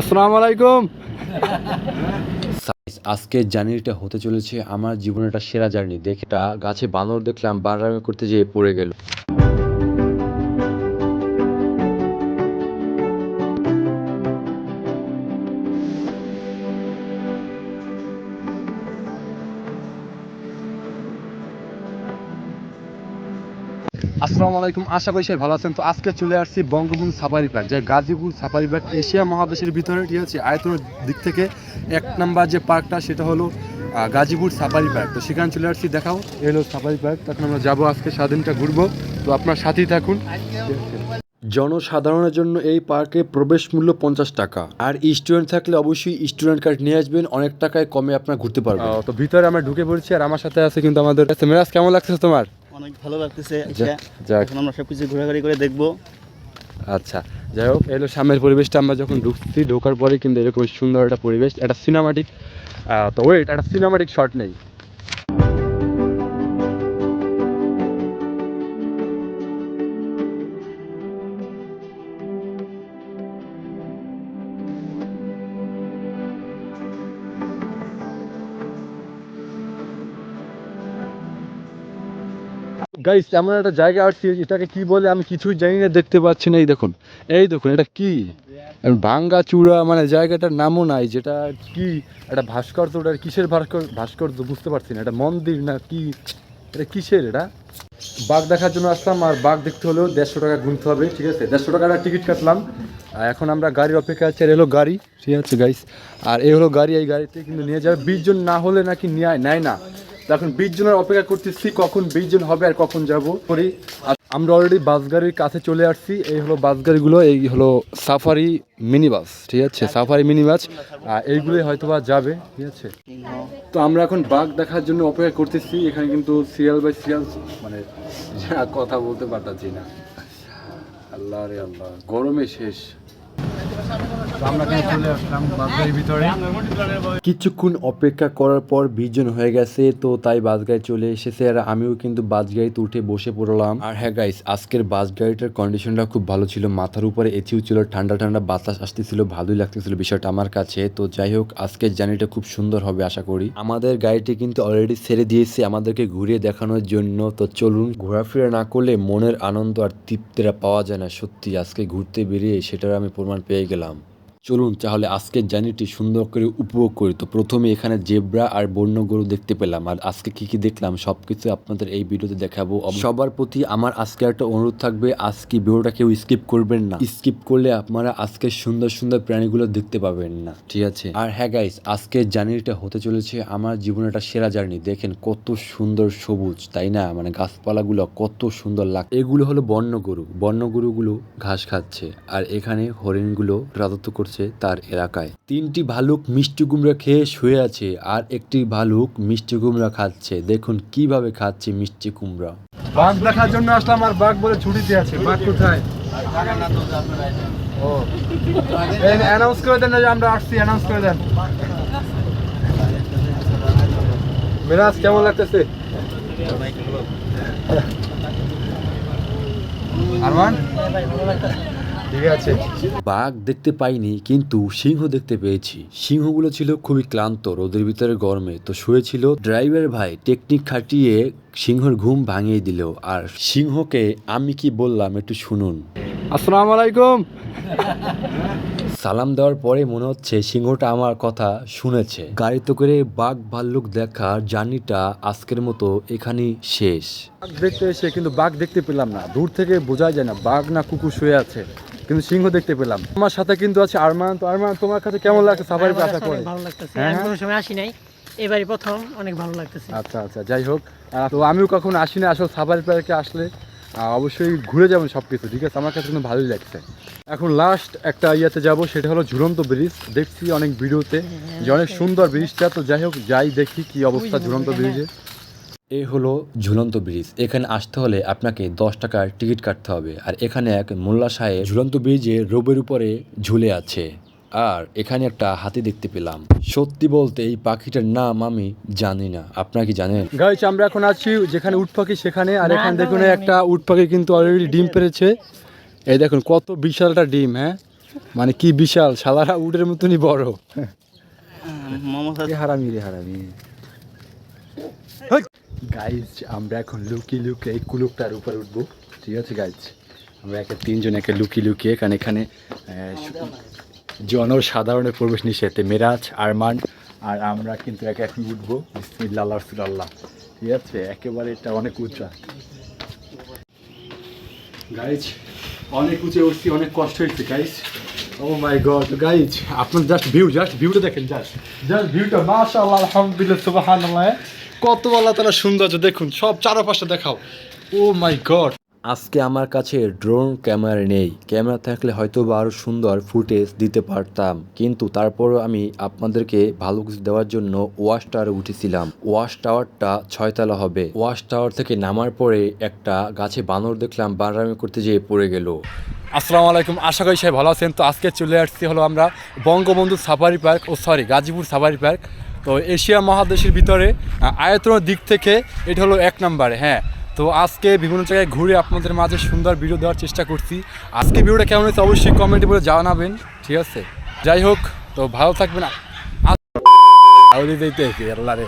আসসালামু আলাইকুম। আজকের জার্নিটা হতে চলেছে আমার জীবনের একটা সেরা জার্নি। দেখে গাছে বানর দেখলাম, বানরামি করতে যেয়ে পড়ে গেল। আসসালামু আলাইকুম। আশা করি সবাই ভালো আছেন। তো আজকে চলে আসছি বঙ্গবন্ধু সাফারি পার্ক যে গাজীপুর সাফারি পার্ক এশিয়া মহাদেশের ভিতরে ঠিক আছে আয়তনের দিক থেকে এক নাম্বার যে পার্কটা সেটা হলো গাজীপুর সাফারি পার্ক তো সেখানে চলে আসছি দেখাও। এই হলো সাফারি পার্ক তখন আমরা যাব আজকে স্বাধীনটা ঘুরবো। তো আপনার সাথেই থাকুন। জনসাধারণের জন্য এই পার্কে প্রবেশ মূল্য পঞ্চাশ টাকা। আর স্টুডেন্ট থাকলে অবশ্যই স্টুডেন্ট কার্ড নিয়ে আসবেন। অনেক টাকায় কমে আপনার ঘুরতে পারবেন। তো ভিতরে আমরা ঢুকে পড়ছি আর আমার সাথে আছে কিন্তু আমাদের মেরাজ কেমন লাগছে তোমার? অনেক ভালো লাগতেছে। এখন আমরা সবকিছু ঘোরাঘুরি করে দেখব। আচ্ছা যাই হোক এলো সামনের পরিবেশটা। আমরা যখন ঢুকছি ঢোকার পরে কিন্তু এরকম সুন্দর একটা পরিবেশ। একটা সিনেমাটিক তো ওয়েট একটা সিনেমাটিক শট নেই। গাইস এমন একটা জায়গা আসছি এটাকে কি বলে আমি কিছুই জানি না দেখতে পাচ্ছি না এই দেখুন এই দেখুন এটা কি? ভাঙ্গা চূড়া মানে জায়গাটার নামও নাই যেটা কি একটা ভাস্কর্য ওটা কিসের ভাস্কর ভাস্কর্য বুঝতে পারছি না এটা মন্দির না কি? এটা কিসের এটা? বাঘ দেখার জন্য আসলাম আর বাঘ দেখতে হলেও দেড়শো টাকা গুনতে হবে ঠিক আছে? দেড়শো টাকার টিকিট কাটলাম আর এখন আমরা গাড়ির অপেক্ষা আছে আর এলো গাড়ি ঠিক আছে গাইস আর এই হলো গাড়ি এই গাড়িতে কিন্তু নিয়ে যাবে বিশ জন না হলে নাকি নেয় নেয় না। এখন বিশ জনের অপেক্ষা করতেছি কখন বিশ জন হবে আর কখন যাব। করি। আমরা অলরেডি বাস গাড়ির কাছে চলে আসছি। এই হলো বাস গাড়িগুলো, এই হলো সাফারি মিনি বাস ঠিক আছে? সাফারি মিনি বাস এইগুলোই হয়তো বা যাবে, ঠিক আছে? তো আমরা এখন বাঘ দেখার জন্য অপেক্ষা করতেছি। এখানে কিন্তু সিরিয়াল বাই সিরিয়াল মানে কথা বলতে পারতাছি না। আল্লাহ রে আল্লাহ, গরমে শেষ। কিছুক্ষণ অপেক্ষা করার পর বিশ জন হয়ে গেছে, তো তাই বাস গাড়ি চলে এসেছে আর আমিও কিন্তু বাস গাড়িতে উঠে বসে পড়লাম। আর হ্যাঁ গাইস আজকের বাস গাড়িটার কন্ডিশনটা খুব ভালো ছিল, মাথার উপরে এসিও ছিল, ঠান্ডা ঠান্ডা বাতাস আসতেছিল, ভালোই লাগতেছিল বিষয়টা আমার কাছে। তো যাই হোক, আজকের জার্নিটা খুব সুন্দর হবে আশা করি। আমাদের গাড়িটি কিন্তু অলরেডি ছেড়ে দিয়েছে আমাদেরকে ঘুরিয়ে দেখানোর জন্য। তো চলুন, ঘোরাফেরা না করলে মনের আনন্দ আর তৃপ্তিটা পাওয়া যায় না সত্যি। আজকে ঘুরতে বেরিয়ে সেটার আমি প্রমাণ পেয়ে গেলাম। চলুন তাহলে আজকের জার্নিটি সুন্দর করে উপভোগ করি। তো প্রথমে এখানে জেব্রা আর বন্য গরু দেখতে পেলাম। আর আজকে কি কি দেখলাম সবকিছু আপনাদের এই ভিডিওতে দেখাবো। সবার প্রতি আমার আজকে একটা অনুরোধ থাকবে আজকে ভিডিওটা কেউ স্কিপ করবেন না? স্কিপ করলে আপনারা আজকে সুন্দর সুন্দর প্রাণীগুলো দেখতে পাবেন না। ঠিক আছে? আর হ্যাঁ গাইস আজকের জার্নিটা হতে চলেছে আমার জীবনের একটা সেরা জার্নি দেখেন কত সুন্দর সবুজ, তাই না? মানে গাছপালাগুলো কত সুন্দর লাগ এগুলো হলো বন্য গরু। বন্য গরুগুলো ঘাস খাচ্ছে। আর এখানে হরিণগুলো রাজত্ব করছে। তার এলাকায়। তিনটি ভালুক মিষ্টি কুমড়া খেয়ে শুয়ে আছে আর একটি ভালুক মিষ্টি কুমড়া খাচ্ছে। দেখুন কীভাবে খাচ্ছে মিষ্টি কুমড়া। বাঘ দেখার জন্য আসলাম আর বাঘ বলে ছুটিতে আছে। বাঘ কোথায়? অ্যানাউন্স করে দেন আমরা আসছি অ্যানাউন্স করে দেন। মিরাজ, কেমন লাগতেছে? আরমান? আছে বাঘ দেখতে পাইনি কিন্তু সিংহ দেখতে পেয়েছি। সিংহগুলো ছিল খুবই ক্লান্ত রোদের ভিতরে গরমে। তো শুয়েছিল ড্রাইভার ভাই টেকনিক খাটিয়ে সিংহর ঘুম ভাঙিয়ে দিল। আর সিংহকে আমি কি বললাম একটু শুনুন। আসসালাম আলাইকুম। সালাম দেওয়ার পরে মনে হচ্ছে সিংহটা আমার কথা শুনেছে। গাড়িতে করে বাঘ ভাল্লুক দেখার জার্নিটা আজকের মতো এখানেই শেষ। বাঘ দেখতে এসে কিন্তু বাঘ দেখতে পেলাম না। দূর থেকে বোঝা যায় না বাঘ না কুকুর শুয়ে আছে। কিন্তু সিংহ দেখতে পেলাম। আমার সাথে কিন্তু আছে আরমান। তো আরমান তোমার কাছে কেমন লাগছে? সাফারি আমার আশা করে। ভালো লাগতেছে। হ্যাঁ, আমি হ্যাঁ। কোনো সময় আসি নাই। এবারই প্রথম অনেক ভালো লাগতেছে। আচ্ছা আচ্ছা যাই হোক। তো আমিও কখনো আসি না আসলে সাফারি পার্কে আসলে অবশ্যই ঘুরে যাবেন সব কিছু ঠিক আছে? আমার কাছে কিন্তু ভালোই লাগছে। এখন লাস্ট একটা ইয়েতে যাব সেটা হলো ঝুলন্ত ব্রিজ। দেখছি অনেক ভিডিওতে যে অনেক সুন্দর ব্রিজটা। তো যাই হোক যাই দেখি কি অবস্থা ঝুলন্ত ব্রিজে। এ হলো ঝুলন্ত ব্রিজ। এখানে আসতে হলে আপনাকে দশ টাকার টিকিট কাটতে হবে। আর এখানে এক মোল্লা সাহেব ঝুলন্ত ব্রিজে রোবের উপরে ঝুলে আছে। আর এখানে একটা হাতি দেখতে পেলাম। সত্যি বলতে এই পাখিটার নাম আমি জানি না। আপনারা কি জানেন? গাইছ আমরা এখন আছি যেখানে উট পাখি সেখানে। আর এখানে দেখুন একটা উট পাখি কিন্তু অলরেডি ডিম পেরেছে। এই দেখুন কত বিশালটা ডিম হ্যাঁ? মানে কি বিশাল শালারা উটের মতনই বড়। হারামি রে হারামি। গাইজ আমরা এখন লুকিয়ে লুকিয়ে এই কুলুকটার উপরে উঠবো। ঠিক আছে গাইজ আমরা একে তিনজন একে লুকিয়ে লুকিয়ে কারণ এখানে জনসাধারণের প্রবেশ নিষেধে। মেরাজ, আরমান, আর আমরা কিন্তু একে এখন উঠবো। বিসমিল্লাহ আল্লাহ রসুল্লাহ ঠিক আছে? একেবারে এটা অনেক উঁচা। গাইজ অনেক উঁচে উঠছি, অনেক কষ্ট হয়েছে guys oh my god guys আপনার জাস্ট ভিউ জাস্ট ভিউটা দেখেন জাস্ট জাস্ট ভিউটা মাশাআল্লাহ আলহামদুলিল্লাহ সুবহানাল্লাহ। কত আল্লাহ তাআলা সৌন্দর্য দেখুন সব চারপাশে দেখাও। ও মাই গড আজকে আমার কাছে ড্রোন ক্যামেরা নেই। ক্যামেরা থাকলে হয়তো বা আরও সুন্দর ফুটেজ দিতে পারতাম। কিন্তু তারপরও আমি আপনাদেরকে ভালো কিছু দেওয়ার জন্য ওয়াশ টাওয়ারে উঠেছিলাম। ওয়াশ টাওয়ারটা ছয়তলা হবে। ওয়াশ টাওয়ার থেকে নামার পরে একটা গাছে বানর দেখলাম বানরামি করতে যেয়ে পড়ে গেল। আসসালামু আলাইকুম। আশা করি সবাই ভালো আছেন। তো আজকে চলে আসছি হলো আমরা Bangabandhu safari park, oh sorry, Gazipur safari park. তো এশিয়া মহাদেশের ভিতরে আয়তনের দিক থেকে এটা হলো এক নম্বরে হ্যাঁ। তো আজকে বিভিন্ন জায়গায় ঘুরে আপনাদের মাঝে সুন্দর ভিডিও দেওয়ার চেষ্টা করছি। আজকে ভিডিওটা কেমন হয়েছে অবশ্যই কমেন্টে বলে জানাবেন, ঠিক আছে? যাই হোক, তো ভালো থাকবেন। আল্লাহ রে।